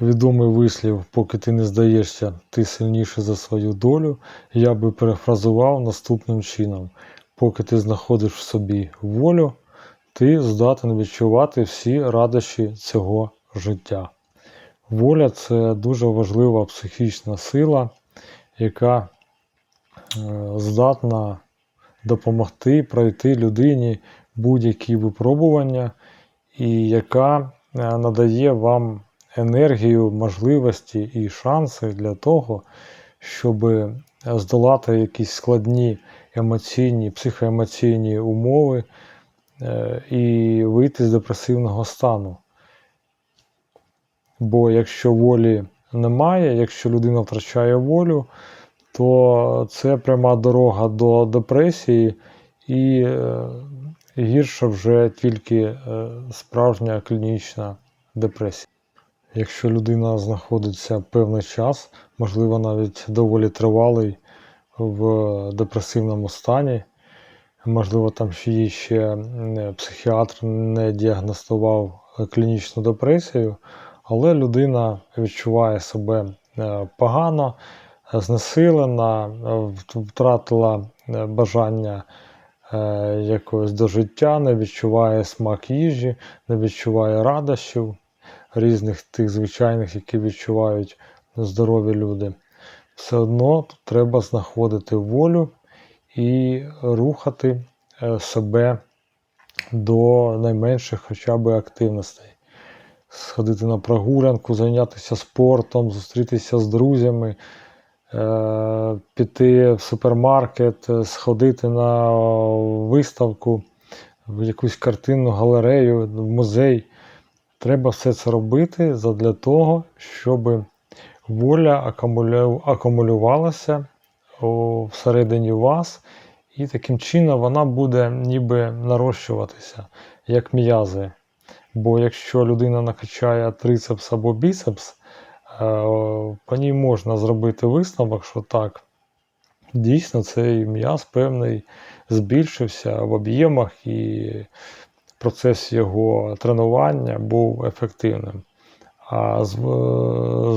відомий вислів, поки ти не здаєшся, ти сильніше за свою долю, я би перефразував наступним чином: поки ти знаходиш в собі волю, ти здатен відчувати всі радощі цього життя. Воля це дуже важлива психічна сила, яка е, здатна допомогти пройти людині будь-які випробування, і яка е, надає вам енергію, можливості і шанси для того, щоб здолати якісь складні емоційні, психоемоційні умови е, і вийти з депресивного стану. Бо якщо волі немає, якщо людина втрачає волю, то це пряма дорога до депресії і е, гірша вже тільки е, справжня клінічна депресія. Якщо людина знаходиться певний час, можливо навіть доволі тривалий в депресивному стані, можливо, там ще їй ще психіатр не діагностував клінічну депресію, але людина відчуває себе е, погано, знесилена, втратила е, бажання е, якогось до життя, не відчуває смак їжі, не відчуває радощів різних тих звичайних, які відчувають здорові люди. Все одно треба знаходити волю і рухати е, себе до найменших хоча б активностей. Сходити на прогулянку, зайнятися спортом, зустрітися з друзями, е, піти в супермаркет, е, сходити на виставку, в якусь картинну галерею, в музей. Треба все це робити задля того, щоб воля акумулювалася всередині вас, і таким чином вона буде ніби нарощуватися, як м'язи. Бо якщо людина накачає трицепс або біцепс, е, по ній можна зробити висновок, що так, дійсно цей м'яз певний збільшився в об'ємах і процес його тренування був ефективним. А з,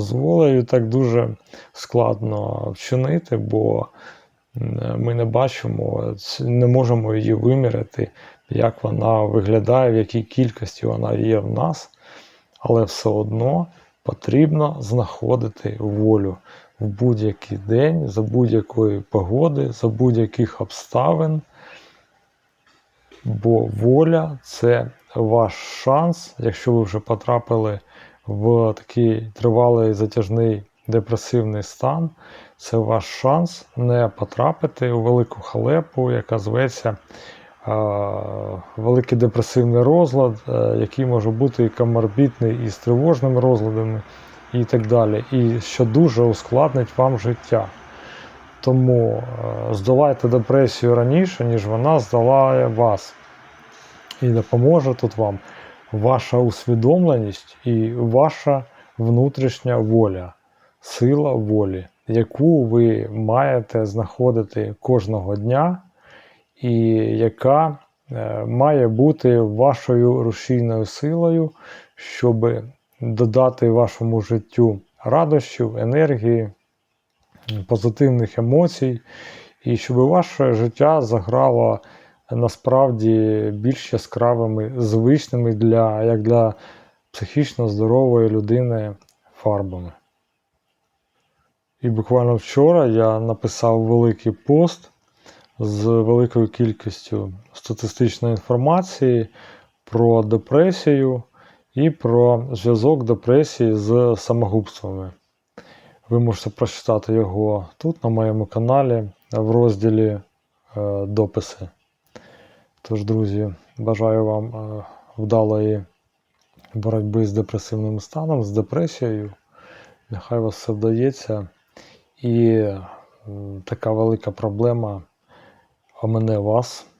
з волею так дуже складно вчинити, бо ми не бачимо, не можемо її виміряти, як вона виглядає, в якій кількості вона є в нас, але все одно потрібно знаходити волю в будь-який день, за будь-якої погоди, за будь-яких обставин. Бо воля це ваш шанс, якщо ви вже потрапили в такий тривалий затяжний депресивний стан, це ваш шанс не потрапити у велику халепу, яка зветься е, великий депресивний розлад, е, який може бути і коморбітний із тривожними розладами і так далі. І що дуже ускладнить вам життя. Тому е, здолайте депресію раніше, ніж вона здолає вас. І допоможе тут вам ваша усвідомленість і ваша внутрішня воля, сила волі, яку ви маєте знаходити кожного дня, і яка е, має бути вашою рушійною силою, щоб додати вашому життю радощів, енергії, позитивних емоцій, і щоб ваше життя заграло насправді більш яскравими, звичними для, як для психічно здорової людини фарбами. І буквально вчора я написав великий пост з великою кількістю статистичної інформації про депресію і про зв'язок депресії з самогубствами. Ви можете прочитати його тут, на моєму каналі, в розділі е, дописи. Тож, друзі, бажаю вам е, вдалої боротьби з депресивним станом, з депресією. Нехай вас все вдається. І така велика проблема омине вас.